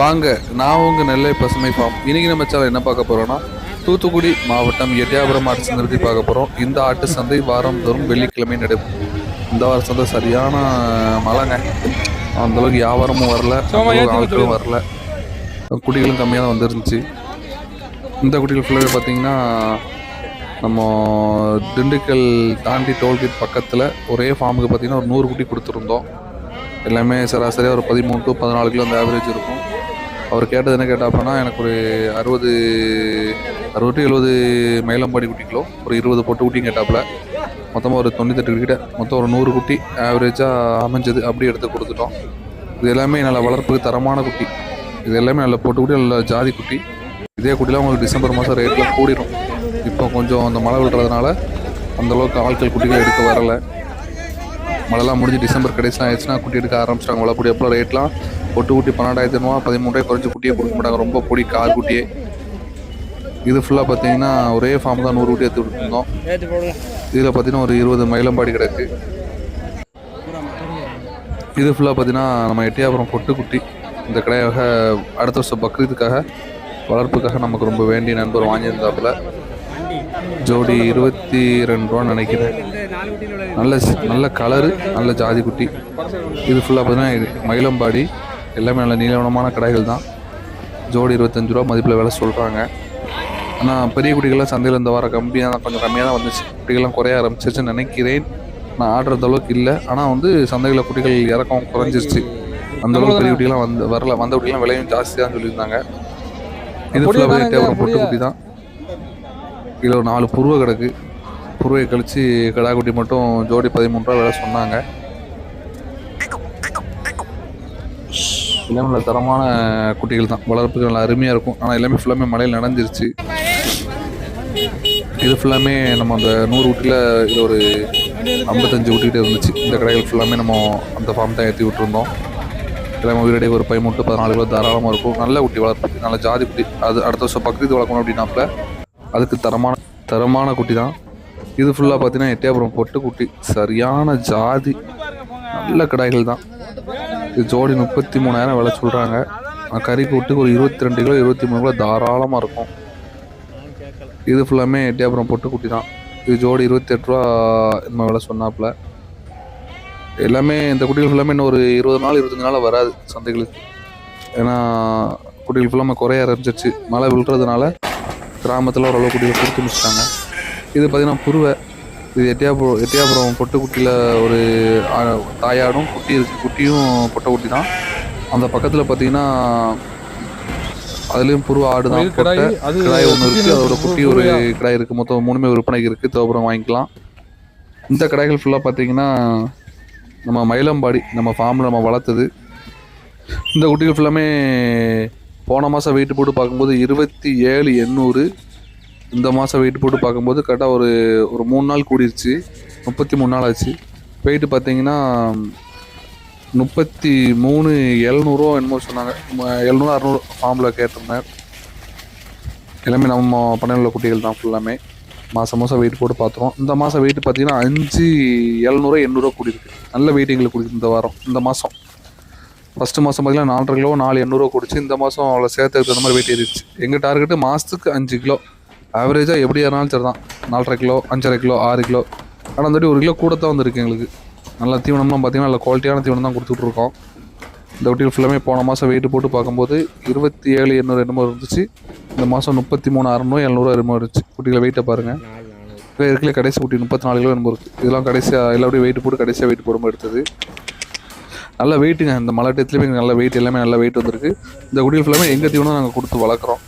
வாங்க நான் உங்கள் நெல்லை பசுமை ஃபார்ம் இன்னைக்கு நம்ம சேனல் என்ன பார்க்க போறோம்னா தூத்துக்குடி மாவட்டம் எட்டியாபுரம் ஆட்டு சந்தை பற்றி பார்க்க போகிறோம் இந்த ஆட்டு சந்தை வாரம் தோறும் வெள்ளிக்கிழமை நடைபெறும். இந்த வார சந்தை சரியான மழைங்க. அந்த அளவுக்கு வியாபாரமும் வரல ஆட்களும் வரல. குடிகளும் கம்மியாக தான் வந்துருந்துச்சு. இந்த குட்டிகள் ஃபுல்லாகவே பார்த்தீங்கன்னா நம்ம திண்டுக்கல் தாண்டி டோல்கேட் பக்கத்தில் ஒரே ஃபார்முக்கு பார்த்தீங்கன்னா ஒரு நூறு குட்டி கொடுத்துருந்தோம். எல்லாமே சராசரியாக ஒரு பதிமூணு டு பதினாலு கிலோ அந்த ஆவரேஜ் இருக்கும். அவர் கேட்டது என்ன கேட்டாப்பனா எனக்கு ஒரு அறுபது அறுபது டு எழுபது மயிலம்பாடி குட்டிகளோ ஒரு இருபது பொட்டு குட்டியும் கேட்டாப்புல. மொத்தமாக ஒரு தொண்ணூத்தெட்டு கிட்ட மொத்தம் ஒரு நூறு குட்டி ஆவரேஜாக அமைஞ்சது அப்படி எடுத்து கொடுத்துட்டோம். இது எல்லாமே நல்ல வளர்ப்புக்கு தரமான குட்டி. இது எல்லாமே நல்ல பொட்டு குட்டி நல்ல ஜாதி குட்டி. இதே குட்டிலாம் உங்களுக்கு டிசம்பர் மாதம் ரேட்டில் கூடிரும். இப்போ கொஞ்சம் அந்த மழை விடுறதுனால அந்த அளவுக்கு ஆட்கள் குட்டிகள் எடுக்க வரலை. மழைலாம் முடிஞ்சு டிசம்பர் கடைசி ஆயிடுச்சுன்னா குட்டி எடுக்க ஆரம்பிச்சிட்டாங்க. வளர்ப்புடி அப்போ ரேட்லாம் ஒட்டு குட்டி பன்னெண்டாயிரத்தி ரூபா பதிமூன்றாயிரம் குறைஞ்சி குட்டியே கொடுக்க மாட்டாங்க. ரொம்ப பொடி கால் குட்டியே. இது ஃபுல்லாக பார்த்தீங்கன்னா ஒரே ஃபார்ம் தான் நூறு குட்டி எடுத்து கொடுத்துருந்தோம் இதில் பார்த்தீங்கன்னா ஒரு இருபது மயிலம்பாடி கிடக்கு. இது ஃபுல்லாக பார்த்தீங்கன்னா நம்ம எட்டியாபுரம் பொட்டு குட்டி. இந்த கடையாக அடுத்த வருஷம் பக்ரீத்துக்காக வளர்ப்புக்காக நமக்கு ரொம்ப வேண்டிய நண்பர் வாங்கியிருந்தாப்புல. ஜோடி இருபத்தி ரெண்டு ரூபான்னு நினைக்கிறேன். நல்ல நல்ல கலரு நல்ல ஜாதி குட்டி இது ஃபுல்லாக பார்த்தீங்கன்னா இது மயிலம்பாடி. எல்லாமே நல்ல நீளவனமான கடைகள் தான். ஜோடி இருபத்தஞ்சு ரூபா மதிப்பில் விலை சொல்கிறாங்க ஆனால் பெரிய குட்டிகள்லாம் சந்தையில் இந்த வாரம் கம்மியாக தான் கொஞ்சம் கம்மியாக தான் வந்துச்சு. குட்டிகள்லாம் குறைய ஆரம்பிச்சிருச்சுன்னு நினைக்கிறேன். நான் ஆடுறது அளவுக்கு இல்லை. ஆனால் வந்து சந்தையில் குட்டிகள் இறக்கம் குறைஞ்சிருச்சு. அந்த அளவுக்கு பெரிய குட்டிகள்லாம் வந்து வரல. வந்த குட்டிலாம் விலையும் ஜாஸ்தியாக சொல்லியிருந்தாங்க. இது ஃபுல்லாக தேவை பொட்டு குட்டி தான். இதில் ஒரு நாலு புருவ கிடக்கு. குருவை கழிச்சு கடாக்குட்டி மட்டும் ஜோடி பதிமூணு வேலை விலை சொன்னாங்க. எல்லாமே நல்ல தரமான குட்டிகள் தான். வளர்ப்புக்கு நல்லா அருமையாக இருக்கும். ஆனால் எல்லாமே ஃபுல்லாமே மழையில் நனைஞ்சிருச்சு. இது ஃபுல்லாமே நம்ம அந்த நூறு குட்டியில் இது ஒரு ஐம்பத்தஞ்சு ஊட்டிகிட்டே இருந்துச்சு. இந்த கடைகள் ஃபுல்லாமே நம்ம அந்த ஃபார்ம் தான் ஏற்றி விட்டுருந்தோம். எல்லாமே உயிரடை ஒரு பதிமூட்டு பதினாலு கிலோ தாராளமாக இருக்கும். நல்ல குட்டி வளர்ப்பு. நல்ல ஜாதி குட்டி. அது அடுத்த வருஷம் பக்கத்து வளர்க்கணும் அப்படின்னாப்புல அதுக்கு தரமான தரமான குட்டி தான். இது ஃபுல்லாக பார்த்தீங்கன்னா எட்டியாபுரம் பொட்டு குட்டி சரியான ஜாதி. நல்ல கடாய்கள் தான். இது ஜோடி முப்பத்தி மூணாயிரம் விலை சொல்கிறாங்க கறி கூட்டுக்கு ஒரு இருபத்தி ரெண்டு கிலோ இருபத்தி மூணு கிலோ தாராளமாக இருக்கும். இது ஃபுல்லாமே எட்டியாபுரம் பொட்டு குட்டி தான். இது ஜோடி இருபத்தி எட்டு ரூபா நம்ம விலை சொன்னாப்புல. எல்லாமே இந்த குட்டிகள் ஃபுல்லாமே இன்னும் ஒரு இருபது நாள் இருபத்தஞ்சு நாள் வராது சந்தைகளுக்கு. ஏன்னா குட்டிகள் ஃபுல்லாமே குறைய ஆரம்பிச்சிருச்சு. மழை விழுறதுனால கிராமத்தில் ஓரளவு குட்டிகள் கொடுத்து முடிச்சிட்டாங்க. இது பார்த்தீங்கன்னா புருவை. இது எட்டியாபுரம் எட்டியாபுரம் பொட்டு குட்டியில் ஒரு தாயாடும் குட்டி இருக்குது குட்டியும் பொட்டை குட்டி தான் அந்த பக்கத்தில் பார்த்தீங்கன்னா அதுலேயும் புருவ ஆடு தான் கிடாய், ஒன்று இருக்குது அதோட குட்டி ஒரு? கிடாய் இருக்குது மொத்தம் மூணுமே விற்பனைக்கு இருக்குது தோப்புறம் வாங்கிக்கலாம். இந்த கடைகள் ஃபுல்லாக பார்த்தீங்கன்னா நம்ம மயிலம்பாடி நம்ம ஃபார்மில் நம்ம வளர்த்தது. இந்த குட்டிகள் ஃபுல்லாமே போன மாதம் வெயிட் போட்டு பார்க்கும்போது இருபத்தி ஏழு எண்ணூறு. இந்த மாதம் வெயிட் போட்டு பார்க்கும்போது கரெக்டாக ஒரு ஒரு மூணு நாள் கூடிருச்சு. முப்பத்தி மூணு நாள் ஆச்சு. போயிட்டு பார்த்தீங்கன்னா முப்பத்தி மூணு எழுநூறுவா என்னமோ சொன்னாங்க. எழுநூறு அறநூறு ஃபார்மில் கேட்டிருந்தேன் எல்லாமே நம்ம பண்ணையில் குட்டிகள் தான் ஃபுல்லாமே மாதம் மாதம் வெயிட் போட்டு பார்த்துருவோம். இந்த மாதம் வெயிட் பார்த்தீங்கன்னா அஞ்சு எழுநூறுவா எண்ணூறுவா கூடியிருக்கு. நல்ல வெயிட் எங்களுக்கு குடிக்கு இந்த வாரம் இந்த மாதம் ஃபஸ்ட்டு மாதம் பார்த்தீங்கன்னா நாலரை கிலோ நாலு எண்ணூறுவா குடிச்சு. இந்த மாதம் அவ்வளோ சேர்த்துக்கு தகுந்த மாதிரி வெயிட் ஏறிடுச்சு. எங்கள் டார்கெட்டு மாதத்துக்கு அஞ்சு கிலோ. ஆவரேஜாக எப்படி ஏறினாலும் சரி தான் நாலரை கிலோ அஞ்சரை கிலோ ஆறு கிலோ. ஆனால் அந்த ஒரு கிலோ கூட தான் வந்திருக்கு எங்களுக்கு. நல்ல தீவனம்லாம் பார்த்திங்கன்னா நல்ல குவாலிட்டியான தீவனம் தான் கொடுத்துட்ருக்கோம் இந்த வட்டியில் ஃபுல்லாமே போன மாதம் வெயிட் போட்டு பார்க்கும்போது இருபத்தி ஏழு எண்ணூறு என்னமோ இருந்துச்சு. இந்த மாதம் முப்பத்தி மூணு அறநூறு எழுநூறுவா என்னமோ இருந்துச்சு. குட்டிகளை வெயிட்டை பாருங்கள் இப்போ இருக்கல கடைசி குட்டி முப்பத்தி நாலு கிலோ என்னமோ இருக்குது இதெல்லாம் கடைசியாக எல்லாத்தையும் வெயிட் போட்டு கடைசியாக வெயிட் போடும்போது எடுத்தது. நல்ல வெயிட்டுங்க இந்த மழை டயத்துலேயுமே நல்ல வெயிட் எல்லாமே நல்ல வெயிட் வந்திருக்கு. இந்த குடியில் ஃபுல்லாமே எங்கள் தீவனம் நாங்கள் கொடுத்து வளர்க்குறோம்.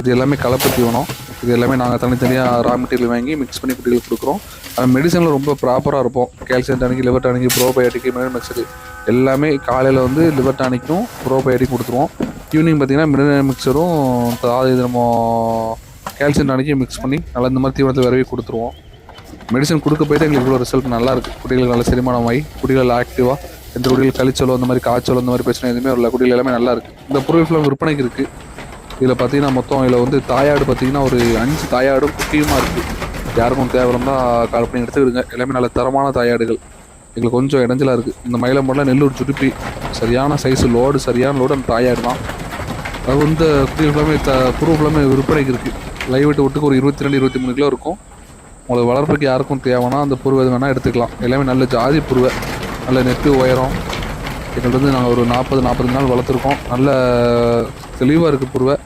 இது எல்லாமே கலப்பு தீவனம். இது எல்லாமே நாங்கள் தனித்தனியாக ரா மெட்டீரியல் வாங்கி மிக்ஸ் பண்ணி குட்டிகளுக்கு கொடுக்குறோம். மெடிசனில் ரொம்ப ப்ராப்பராக இருப்போம். Calcium tonic liver tonic probiotic mineral mixture எல்லாமே காலையில் வந்து லிவர் டானிக்கும் ப்ரோபயோட்டிக் கொடுத்துருவோம். ஈவினிங் பார்த்தீங்கன்னா மினரல் மிக்சரும் அதாவது இது நம்ம கால்சியம் டானிக்கும் மிக்ஸ் பண்ணி நல்லா இந்த மாதிரி தீவனத்தை விரவி கொடுத்துருவோம். மெடிசன் கொடுக்க போயிட்டு எங்களுக்கு இவ்வளோ ரிசல்ட் நல்லாயிருக்கு குட்டிகளுக்கு நல்ல செரிமானம் ஆகி குட்டிகள் ஆக்டிவாக எந்த குடிகள் கழிச்சலோ அந்த மாதிரி காய்ச்சலோ அந்த மாதிரி பிரச்சனை எதுவுமே இல்லை குடிகள் எல்லாமே நல்லா இருக்குது இந்த பொருள் ஃபுல்லாக விற்பனைக்கு இருக்குது இதில் பார்த்தீங்கன்னா மொத்தம் இதில் வந்து தாயாடு பார்த்தீங்கன்னா ஒரு அஞ்சு தாயாடும் குட்டியுமா இருக்குது யாருக்கும் தேவைன்னா கால் பண்ணி எடுத்துக்கிடுங்க. எல்லாமே நல்ல தரமான தாயாடுகள். எங்களுக்கு கொஞ்சம் இடைஞ்சலாக இருக்குது இந்த மயிலம்பட்டில் நெல்லூர் சுடுப்பி சரியான சைஸு லோடு சரியான லோடு அந்த தாயாடு தான். அது வந்து குட்டி ஃபுல்லாமே த புரு ஃபுல்லாமே விற்பனைக்கு இருக்குது லைவ் விட்டு விட்டுக்கு ஒரு இருபத்தி ரெண்டு இருபத்தி மூணு கிலோ இருக்கும். உங்களுக்கு வளர்ப்புக்கு யாருக்கும் தேவைன்னா அந்த புருவை எது வேணால் எடுத்துக்கலாம். எல்லாமே நல்ல ஜாதி புருவை. நல்ல நெட்டு உயரம். எங்கள்கிட்ட வந்து நாங்கள் ஒரு நாற்பது நாற்பது நாள் வளர்த்துருக்கோம். நல்ல தெளிவாக இருக்குது புருவை.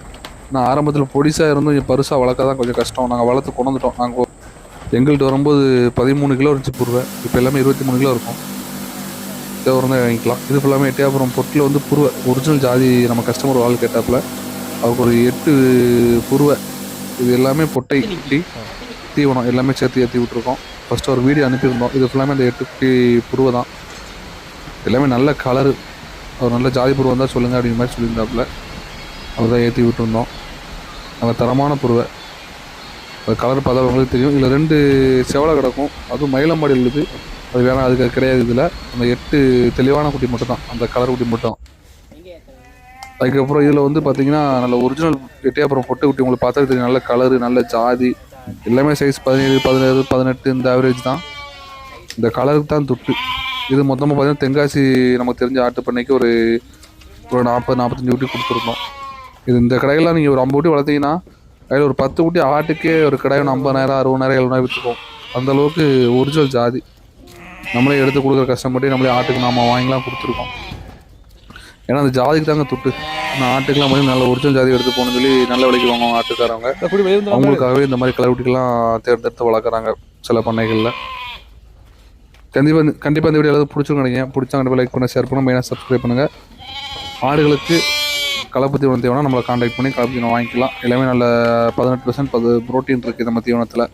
நான் ஆரம்பத்தில் பொடிசாக இருந்தும் கொஞ்சம் பருசாக வளர்க்க தான் கொஞ்சம் கஷ்டம். நாங்கள் வளர்த்து கொண்டு வந்துட்டோம் நாங்கள் எங்கள்கிட்ட வரும்போது பதிமூணு கிலோ இருந்துச்சு புருவை. இப்போ எல்லாமே இருபத்தி மூணு கிலோ இருக்கும். இதை வாங்கிக்கலாம். இது ஃபுல்லாமே எட்டயபுரம் பொட்டில் வந்து புருவை. ஒரிஜினல் ஜாதி நம்ம கஸ்டமர் ஆள் கேட்டாப்புல. அவருக்கு ஒரு எட்டு புருவை. இது எல்லாமே பொட்டை குட்டி தீவனம் எல்லாமே சேர்த்து ஏற்றி விட்ருக்கோம் ஃபஸ்ட்டு ஒரு வீடியோ அனுப்பியிருந்தோம். இது ஃபுல்லாமே அந்த எட்டு குட்டி புருவை தான். எல்லாமே நல்ல கலரு ஒரு நல்ல ஜாதி புருவம் தான் சொல்லுங்கள் அப்படிங்கிற மாதிரி சொல்லியிருந்தாப்புல. அதுதான் ஏற்றி விட்டுருந்தோம். நல்ல தரமான புருவை. அது கலர் பார்த்தா உங்களுக்கு தெரியும். இதில் ரெண்டு செவலை கிடக்கும். அதுவும் மயிலம்பாடி உள்ளது அது வேணாம் அதுக்கு கிடையாது இதில். அந்த எட்டு தெளிவான குட்டி மட்டும் தான் அந்த கலர் குட்டி மட்டும். அதுக்கப்புறம் இதில் வந்து பார்த்தீங்கன்னா நல்ல ஒரிஜினல் எட்டையாப்புறம் பொட்டை குட்டி. உங்களுக்கு பார்த்தா தெரியும். நல்ல கலரு நல்ல ஜாதி. எல்லாமே சைஸ் பதினேழு பதினேழு பதினெட்டு இந்த ஆவரேஜ் தான். இந்த கலருக்கு தான் துட்டு. இது மொத்தமாக பார்த்தீங்கன்னா தென்காசி நமக்கு தெரிஞ்ச ஆட்டு பண்ணைக்கு ஒரு ஒரு நாற்பது நாற்பத்தஞ்சு குட்டி கொடுத்துருந்தோம். இது இந்த கடையில் நீங்கள் ஒரு ஐம்பது குட்டி வளர்த்தீங்கன்னா அதில் ஒரு பத்து குட்டி ஆட்டுக்கே ஒரு கடை ஒன்று ஐம்பதாயிரம் அறுபதாயிரம் எழுபதாயிரம் விற்றுக்கும் அந்த அளவுக்கு ஒரிஜினல் ஜாதி. நம்மளே எடுத்து கொடுக்குற கஷ்டப்பட்டு நம்மளே ஆட்டுக்கு நாம வாங்கிலாம் கொடுத்துருக்கோம். ஏன்னா அந்த ஜாதிக்கு தாங்க துட்டு. நான் ஆட்டுக்கெல்லாம் வந்து நல்ல ஒரிஜினல் ஜாதி எடுத்து போகணும்னு சொல்லி நல்ல விலைக்கு வாங்குவாங்க வெளியிருந்தா அவங்களுக்காகவே இந்த மாதிரி கலர் தேர்ந்தெடுத்து வளர்க்குறாங்க சில பண்ணைகளில். கண்டிப்பாக கண்டிப்பாக இந்த வீடியோ பிடிச்சிருக்கும் நினைக்கிறேன். பிடிச்சா கண்டிப்பாக லைக் பண்ண ஷேர் பண்ண மெயினாக சப்ஸ்கிரைப் பண்ணுங்கள் ஆடுகளுக்கு கலப்பு தீவனம் தேவைன்னா நம்மளை காண்டாக்ட் பண்ணி கலப்பு தீவனம் வாங்கிக்கலாம். எல்லாமே நல்ல பதினெட்டு பர்சன்ட் பது ப்ரோட்டீன் இருக்குது நம்ம தீவனத்தில்.